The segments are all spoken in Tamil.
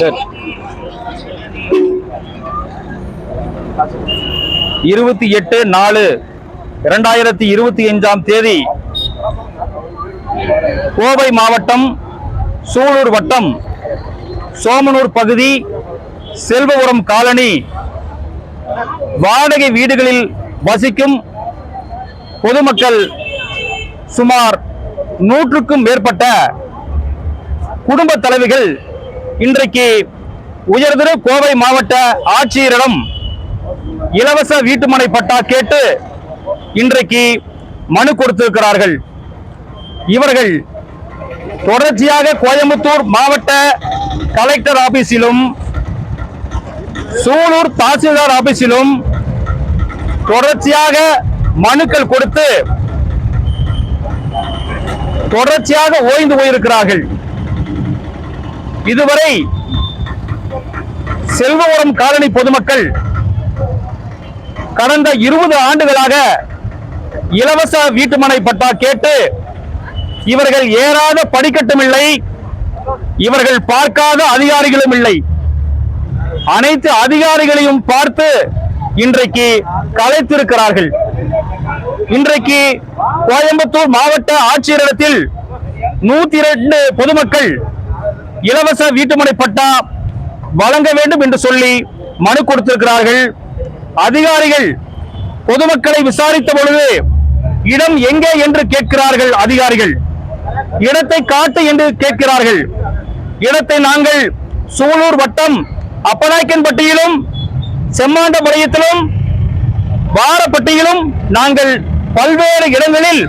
சரி. இருபத்தி எட்டு நாலு இரண்டாயிரத்தி இருபத்தி அஞ்சாம் தேதி கோவை மாவட்டம் சூலூர் வட்டம் சோமனூர் பகுதி செல்வபுரம் காலனி வாடகை வீடுகளில் வசிக்கும் பொதுமக்கள் சுமார் நூற்றுக்கும் மேற்பட்ட குடும்ப தலைவிகள் இன்றைக்கு உயர்திரு கோவை மாவட்ட ஆட்சியரிடம் இலவச வீட்டுமனை பட்டா கேட்டு இன்றைக்கு மனு கொடுத்திருக்கிறார்கள். இவர்கள் தொடர்ச்சியாக கோயம்புத்தூர் மாவட்ட கலெக்டர் ஆபீஸிலும் சூலூர் தாசில்தார் ஆபீஸிலும் தொடர்ச்சியாக மனுக்கள் கொடுத்து தொடர்ச்சியாக ஓய்ந்து போயிருக்கிறார்கள். இதுவரை செல்வபுரம் காலனி பொதுமக்கள் கடந்த இருபது ஆண்டுகளாக இலவச வீட்டுமனை பட்டா கேட்டு இவர்கள் ஏறாத படிக்கட்டும் இல்லை இவர்கள் பார்க்காத அதிகாரிகளும் இல்லை. அனைத்து அதிகாரிகளையும் பார்த்து இன்றைக்கு கலைத்திருக்கிறார்கள். இன்றைக்கு கோயம்புத்தூர் மாவட்ட ஆட்சியரிடத்தில் நூத்தி இரண்டு பொதுமக்கள் இலவச வீட்டுமனை பட்டா வழங்க வேண்டும் என்று சொல்லி மனு கொடுத்திருக்கிறார்கள். அதிகாரிகள் பொதுமக்களை விசாரித்த பொழுது இடம் எங்கே என்று கேட்கிறார்கள் அதிகாரிகள். இடத்தை காட்டு என்று கேட்கிறார்கள். இடத்தை நாங்கள் சூலூர் வட்டம் அப்பநாயக்கன்பட்டியிலும் செம்மாண்டபாளையத்திலும் வாரப்பட்டியிலும் நாங்கள் பல்வேறு இடங்களில்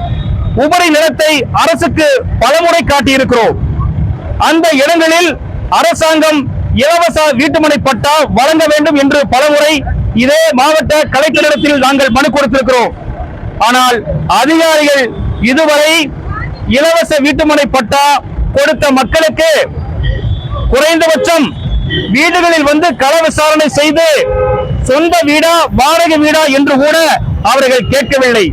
உபரி நிலத்தை அரசுக்கு பலமுறை காட்டியிருக்கிறோம். அந்த இடங்களில் அரசாங்கம் இலவச வீட்டுமனை பட்டா வழங்க வேண்டும் என்று பலமுறை இதே மாவட்ட கலெக்டரிடத்தில் நாங்கள் மனு கொடுத்திருக்கிறோம். ஆனால் அதிகாரிகள் இதுவரை இலவச வீட்டுமனை பட்டா கொடுத்த மக்களுக்கு குறைந்தபட்சம் வீடுகளில் வந்து கள விசாரணை செய்து சொந்த வீடா வாடகை வீடா என்று கூட அவர்கள் கேட்கவில்லை.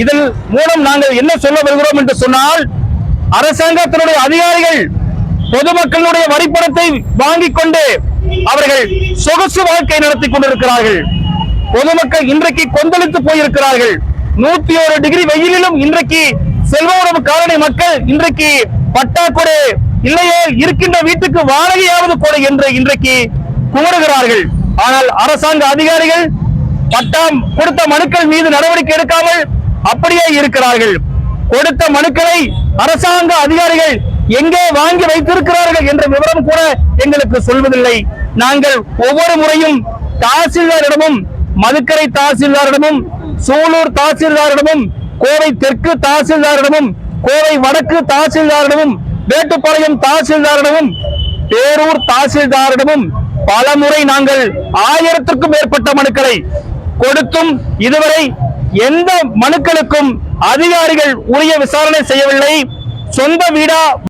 இதன் மூலம் நாங்கள் என்ன சொல்ல வருகிறோம் என்று சொன்னால் அரசாங்கத்தினுடைய அதிகாரிகள் பொதுமக்களுடைய வரிப்பணத்தை வாங்கிக் கொண்டு அவர்கள் சொகுசு வாழ்க்கை நடத்தி கொண்டிருக்கிறார்கள். பொதுமக்கள் இன்றைக்கு கொந்தளித்து போயிருக்கிறார்கள். நூத்தி ஒரு டிகிரி வெயிலிலும் இன்றைக்கு செல்வபுரம் காலனி மக்கள் இன்றைக்கு பட்டாக்குடு இல்லையே இருக்கின்ற வீட்டுக்கு வாடகையாவது கொடு என்று இன்றைக்கு கூறுகிறார்கள். ஆனால் அரசாங்க அதிகாரிகள் பட்டாம் கொடுத்த மனுக்கள் மீது நடவடிக்கை எடுக்காமல் அப்படியே இருக்கிறார்கள். கொடுத்த மனுக்களை அரசாங்க அதிகாரிகள் எங்கே வாங்கி வைத்திருக்கிறார்கள் என்ற விவரம் கூட எங்களுக்கு சொல்வதில்லை. நாங்கள் ஒவ்வொரு முறையும் தாசில்தாரிடமும் மதுக்கரை தாசில்தாரிடமும் சூலூர் தாசில்தாரிடமும் கோவை தெற்கு தாசில்தாரிடமும் கோவை வடக்கு தாசில்தாரிடமும் வேட்டுப்பாளையம் தாசில்தாரிடமும் பேரூர் தாசில்தாரிடமும் பல முறை நாங்கள் ஆயிரத்திற்கும் மேற்பட்ட மனுக்களை கொடுத்தும் இதுவரை எந்த மனுக்களுக்கும் அதிகாரிகள் உரிய விசாரணை செய்யவில்லை. சொந்த வீடா